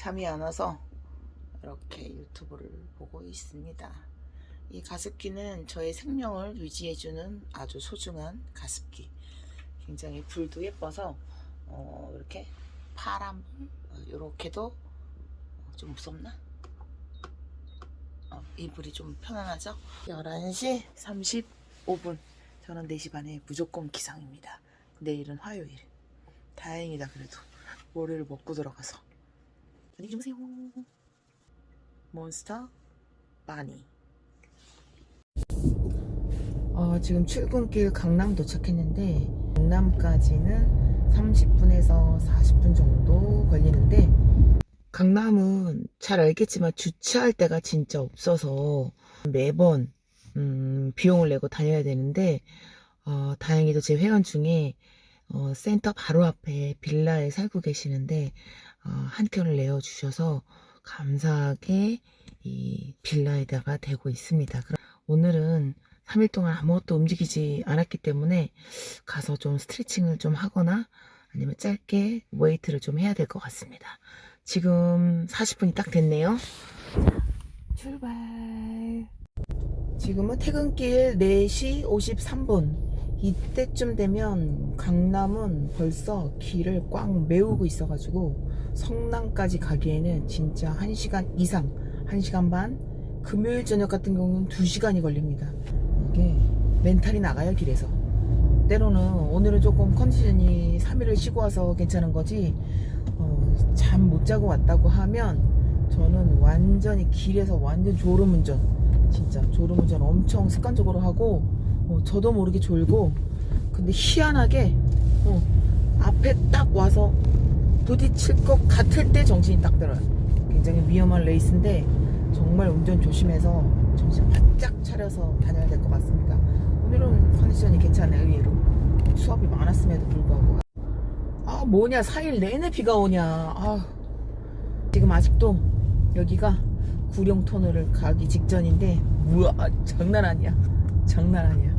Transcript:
잠이 안 와서 이렇게 유튜브를 보고 있습니다. 이 가습기는 저의 생명을 유지해주는 아주 소중한 가습기. 굉장히 불도 예뻐서 어, 이렇게 파란 불 이렇게도 좀 무섭나? 어, 이 불이 좀 편안하죠? 11시 35분. 저는 4시 반에 무조건 기상입니다. 내일은 화요일. 다행이다 그래도. 월요일 먹고 들어가서. 안녕히 주무세요. 몬스터 바니. 어, 지금 출근길 강남 도착했는데 강남까지는 30분에서 40분 정도 걸리는데 강남은 잘 알겠지만 주차할 데가 진짜 없어서 매번 음, 비용을 내고 다녀야 되는데 어, 다행히도 제 회원 중에 어, 센터 바로 앞에 빌라에 살고 계시는데 어, 한 켠을 내어 주셔서 감사하게 이 빌라에다가 대고 있습니다. 그럼 오늘은 3일 동안 아무것도 움직이지 않았기 때문에 가서 좀 스트레칭을 좀 하거나 아니면 짧게 웨이트를 좀 해야 될 것 같습니다. 지금 40분이 딱 됐네요. 자, 출발. 지금은 퇴근길 4시 53분. 이때쯤 되면 강남은 벌써 길을 꽉 메우고 있어가지고 성남까지 가기에는 진짜 1시간 이상, 1시간 반, 금요일 저녁 같은 경우는 2시간이 걸립니다. 이게 멘탈이 나가요, 길에서. 때로는 오늘은 조금 컨디션이 3일을 쉬고 와서 괜찮은 거지, 어, 잠 못 자고 왔다고 하면 저는 완전히 길에서 완전 졸음운전, 진짜 졸음운전 엄청 습관적으로 하고, 어, 저도 모르게 졸고, 근데 희한하게, 어, 앞에 딱 와서 부딪힐 것 같을 때 정신이 딱 들어요. 굉장히 위험한 레이스인데 정말 운전 조심해서 정신 바짝 차려서 다녀야 될 것 같습니다. 오늘은 컨디션이 괜찮아요, 의외로. 수업이 많았음에도 불구하고. 아, 뭐냐, 4일 내내 비가 오냐. 아, 지금 아직도 여기가 구룡 터널을 가기 직전인데, 우와, 장난 아니야. 장난 아니야.